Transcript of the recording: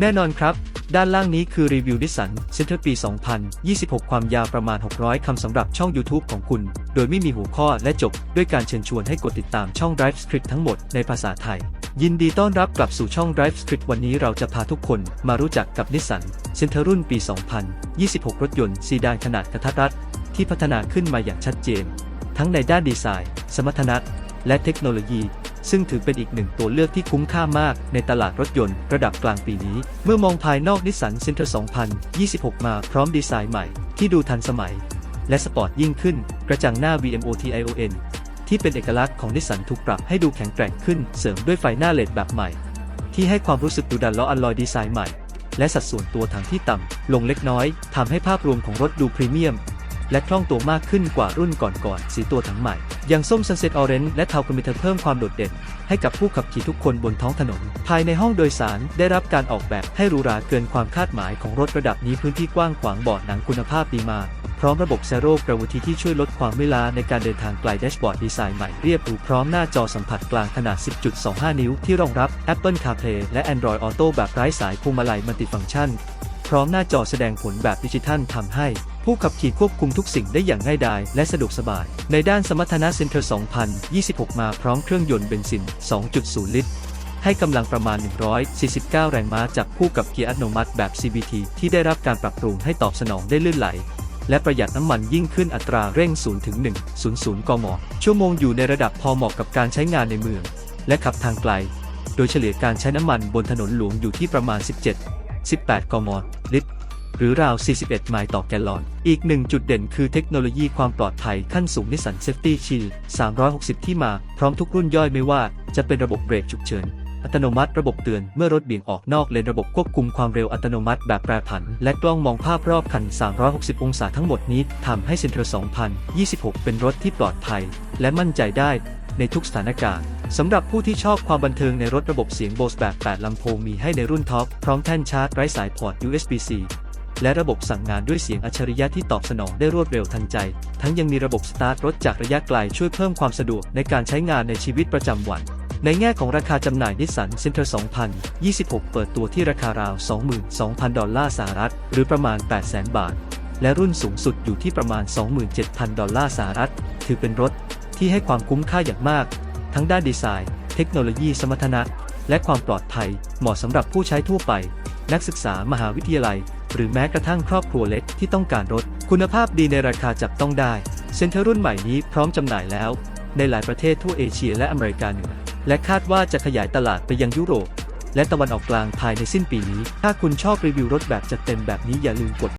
แน่นอนครับ ด้านล่างนี้คือรีวิวนิสสันเซนเตอร์ปี 2026 ความยาวประมาณ 600 คำสำหรับช่อง YouTube ของคุณ โดยไม่มีหัวข้อและจบ ด้วยการเชิญชวนให้กดติดตามช่อง Drive Script ทั้งหมดในภาษาไทย ยินดีต้อนรับกลับสู่ช่อง Drive Script วันนี้เราจะพาทุกคนมารู้จักกับนิสสันเซนเตอร์รุ่นปี 2026 รถยนต์ซีดานขนาดกระทัดรัดที่พัฒนาขึ้นมาอย่างชัดเจน ทั้งในด้านดีไซน์ สมรรถนะและเทคโนโลยี ซึ่งถือเป็นอีกหนึ่งตัวเลือกที่คุ้มค่ามากในตลาดรถยนต์ระดับกลางปีนี้ เมื่อมองภายนอกนิสสันเซนเตอร์2026 มาพร้อมดีไซน์ใหม่ที่ดูทันสมัย และสปอร์ตยิ่งขึ้น กระจังหน้า VMOTION ที่เป็นเอกลักษณ์ของนิสสันถูกปรับให้ดูแข็งแกร่งขึ้นเสริมด้วยไฟหน้าเลดแบบใหม่ ที่ให้ความรู้สึกดุดันล้ออัลลอยดีไซน์ใหม่ และสัดส่วนตัวถังที่ต่ำลงเล็กน้อยทำให้ภาพรวมของรถดูพรีเมียม และคล่องตัวมากขึ้นกว่ารุ่นก่อนๆสีตัวถังใหม่ อย่างส้ม Sunset Orange และเทาคอมมิเตอร์เพิ่มความโดดเด่น ให้กับผู้ขับขี่ทุกคนบนท้องถนน ภายในห้องโดยสารได้รับการออกแบบให้หรูหราเกินความคาดหมายของรถระดับนี้พื้นที่กว้างขวางเบาะหนังคุณภาพดีมากพร้อมระบบ Zero Gravity ที่ช่วยลดความเมื่อยล้าในการเดินทางไกลแดชบอร์ดดีไซน์ใหม่เรียบหรูพร้อมหน้าจอสัมผัสกลางขนาด 10.25 นิ้วที่รองรับ Apple CarPlay และ Android Auto แบบไร้สายพวงมาลัยมัลติฟังก์ชัน พร้อมหน้าจอแสดงผลแบบดิจิทัลทำให้ ผู้ขับขี่ควบคุมทุกสิ่งได้อย่างง่ายดายและสะดวกสบาย ในด้านสมรรถนะเซนเตอร์ 2026 มาพร้อมเครื่องยนต์เบนซิน 2.0 ลิตร ให้กำลังประมาณ 149 แรงม้าจากคู่กับเกียร์อัตโนมัติแบบ CVT ที่ได้รับการปรับปรุงให้ตอบสนองได้ลื่นไหลและประหยัดน้ำมันยิ่งขึ้นอัตราเร่ง 0 ถึง 100 กม ชั่วโมงอยู่ในระดับพอเหมาะกับการใช้งานในเมือง และขับทางไกล โดยเฉลี่ยการใช้น้ำมันบนถนนหลวงอยู่ที่ประมาณ 17 18 กม ลิตร หรือราว 41 ไมล์ต่อแกลลอน อีกหนึ่งจุดเด่นคือเทคโนโลยีความปลอดภัยขั้นสูงนิสสันเซฟตี้ชิล360 ที่มาพร้อมทุกรุ่นย่อยไม่ว่าจะเป็นระบบเบรกฉุกเฉินอัตโนมัติระบบเตือนเมื่อรถเบี่ยงออกนอกเลนระบบควบคุมความเร็วอัตโนมัติแบบแปรผัน และกล้องมองภาพรอบคัน 360 องศาทั้งหมดนี้ทำให้เซนเตอร์2026 เป็นรถที่ปลอดภัย และมั่นใจได้ในทุกสถานการณ์ สำหรับผู้ที่ชอบความบันเทิงในรถระบบเสียงโบสแบบ 8 ลำโพงมีให้ในรุ่นท็อป พร้อมแท่นชาร์จไร้สายพอร์ต USB-C และระบบสั่งงานด้วยเสียงอัจฉริยะที่ตอบสนองได้รวดเร็วทันใจ ทั้งยังมีระบบสตาร์ทรถจากระยะไกลช่วยเพิ่มความสะดวกในการใช้งานในชีวิตประจำวัน ในแง่ของราคาจำหน่ายนิสสันเซนเตอร์2026 เปิดตัวที่ราคาราว 22,000 ดอลลาร์สหรัฐ หรือประมาณ 800,000 บาท และรุ่นสูงสุดอยู่ที่ประมาณ 27,000 ดอลลาร์สหรัฐ ถือเป็นรถที่ให้ความคุ้มค่าอย่างมาก ทั้งด้านดีไซน์ เทคโนโลยีสมรรถนะ และความปลอดภัย เหมาะสำหรับผู้ใช้ทั่วไป นักศึกษามหาวิทยาลัย หรือแม้กระทั่งครอบครัวเล็กที่ต้องการรถ คุณภาพดีในราคาจับต้องได้เซ็นเตอร์รุ่นใหม่นี้พร้อมจำหน่ายแล้ว ในหลายประเทศทั่วเอเชียและอเมริกาเหนือและคาดว่าจะขยายตลาดไปยังยุโรป และตะวันออกกลางภายในสิ้นปีนี้ ถ้าคุณชอบรีวิวรถแบบจัดเต็มแบบนี้อย่าลืมกด